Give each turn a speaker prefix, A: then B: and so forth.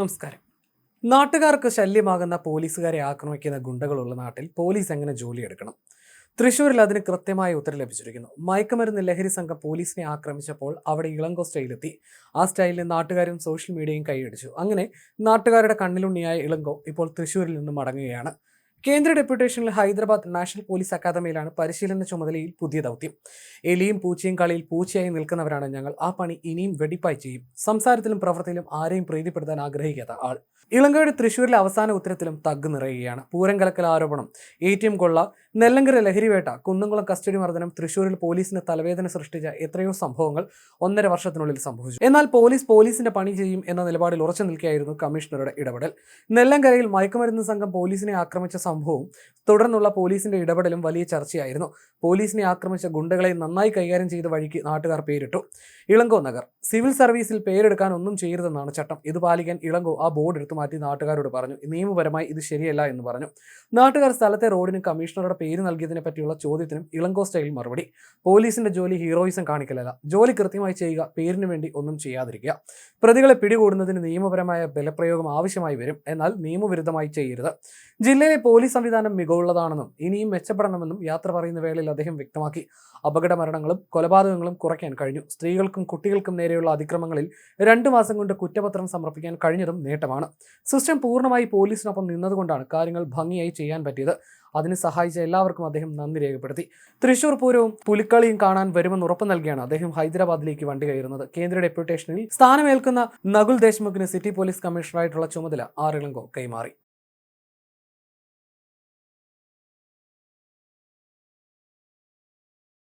A: നമസ്കാരം. നാട്ടുകാർക്ക് ശല്യമാകുന്ന പോലീസുകാരെ ആക്രമിക്കുന്ന ഗുണ്ടകളുള്ള നാട്ടിൽ പോലീസ് എങ്ങനെ ജോലിയെടുക്കണം? തൃശ്ശൂരിൽ അതിന് കൃത്യമായ ഉത്തരം ലഭിച്ചിരിക്കുന്നു. മയക്കുമരുന്ന് ലഹരി സംഘം പോലീസിനെ ആക്രമിച്ചപ്പോൾ അവിടെ ഇളങ്കോ സ്റ്റൈലെത്തി ആ സ്റ്റൈലിൽ നാട്ടുകാരും സോഷ്യൽ മീഡിയയും കൈയടിച്ചു. അങ്ങനെ നാട്ടുകാരുടെ കണ്ണിലുണ്ണിയായ ഇളങ്കോ ഇപ്പോൾ തൃശ്ശൂരിൽ നിന്ന് മടങ്ങുകയാണ്. കേന്ദ്ര ഡെപ്യൂട്ടേഷനിൽ ഹൈദരാബാദ് നാഷണൽ പോലീസ് അക്കാദമിയിലാണ് പരിശീലന ചുമതലയിൽ പുതിയ ദൗത്യം. എലിയും പൂച്ചയും കളിയിൽ പൂച്ചയായി നിൽക്കുന്നവരാണ് ഞങ്ങൾ. ആ പണി ഇനിയും വെടിപ്പായി ചെയ്യും. സംസാരത്തിലും പ്രവൃത്തിയിലും ആരെയും പ്രീതിപ്പെടുത്താൻ ആഗ്രഹിക്കാത്ത ആൾ. ഇളങ്കയുടെ തൃശ്ശൂരിലെ അവസാന ഉത്തരത്തിലും തഗ് നിറയുകയാണ്. പൂരം കലക്കൽ ആരോപണം. എ ടി എം കൊള്ള നെല്ലങ്കര ലഹരിവേട്ട കുന്നംകുളം കസ്റ്റഡി മർദ്ദനം തൃശ്ശൂരിൽ പോലീസിന് തലവേദന സൃഷ്ടിച്ച എത്രയോ സംഭവങ്ങൾ ഒന്നര വർഷത്തിനുള്ളിൽ സംഭവിച്ചു. എന്നാൽ പോലീസ് പോലീസിന്റെ പണി ചെയ്യും എന്ന നിലപാടിൽ ഉറച്ചു നിൽക്കുകയായിരുന്നു കമ്മീഷണറുടെ ഇടപെടൽ. നെല്ലങ്കരയിൽ മയക്കുമരുന്ന് സംഘം പോലീസിനെ ആക്രമിച്ച സംഭവവും. തുടർന്നുള്ള പോലീസിന്റെ ഇടപെടലും വലിയ ചർച്ചയായിരുന്നു. പോലീസിനെ ആക്രമിച്ച ഗുണ്ടകളെ നന്നായി കൈകാര്യം ചെയ്ത വഴിക്ക് നാട്ടുകാർ പേരിട്ടു. ഇളങ്കോ നഗർ. സിവിൽ സർവീസിൽ പേരെടുക്കാൻ ഒന്നും ചെയ്യരുതെന്നാണ് ചട്ടം. ഇത് പാലിക്കാൻ ഇളങ്കോ ആ ബോർഡ് എടുത്തു മാറ്റി നാട്ടുകാരോട് പറഞ്ഞു. നിയമപരമായി ഇത് ശരിയല്ല എന്ന് പറഞ്ഞു. നാട്ടുകാർ സ്ഥലത്തെ റോഡിന് കമ്മീഷണറുടെ പേര് നൽകിയതിനെ പറ്റിയുള്ള ചോദ്യത്തിനും ഇളങ്കോ സ്റ്റൈൽ മറുപടി. പോലീസിന്റെ ജോലി ഹീറോയിസം കാണിക്കലല്ല. ജോലി കൃത്യമായി ചെയ്യുക പേരിന് വേണ്ടി ഒന്നും ചെയ്യാതിരിക്കുക. പ്രതികളെ പിടികൂടുന്നതിന് നിയമപരമായ ബലപ്രയോഗം ആവശ്യമായി വരും. എന്നാൽ നിയമവിരുദ്ധമായി ചെയ്യരുത്. ജില്ലയിലെ പോലീസ് സംവിധാനം മികവുള്ളതാണെന്നും ഇനിയും മെച്ചപ്പെടണമെന്നും യാത്ര പറയുന്ന വേളയിൽ അദ്ദേഹം വ്യക്തമാക്കി. അപകട മരണങ്ങളും കൊലപാതകങ്ങളും കുറയ്ക്കാൻ കഴിഞ്ഞു. സ്ത്രീകൾക്കും കുട്ടികൾക്കും നേരെയുള്ള അതിക്രമങ്ങളിൽ രണ്ടു മാസം കൊണ്ട് കുറ്റപത്രം സമർപ്പിക്കാൻ കഴിഞ്ഞതും നേട്ടമാണ്. സിസ്റ്റം പൂർണമായി പോലീസിനൊപ്പം നിന്നതുകൊണ്ടാണ് കാര്യങ്ങൾ ഭംഗിയായി ചെയ്യാൻ പറ്റിയത്. അതിന് സഹായിച്ച എല്ലാവർക്കും അദ്ദേഹം നന്ദി രേഖപ്പെടുത്തി. തൃശൂർ പൂരവും പുലിക്കളിയും കാണാൻ വരുമെന്ന് ഉറപ്പ് നൽകിയാണ് അദ്ദേഹം ഹൈദരാബാദിലേക്ക് വണ്ടി കയറുന്നത്. കേന്ദ്ര ഡെപ്യൂട്ടേഷനിൽ സ്ഥാനമേൽക്കുന്ന നകുൽ ദേശ്മുഖിന് സിറ്റി പോലീസ് കമ്മീഷണറായിട്ടുള്ള ചുമതല ആറിളങ്കോ കൈമാറി.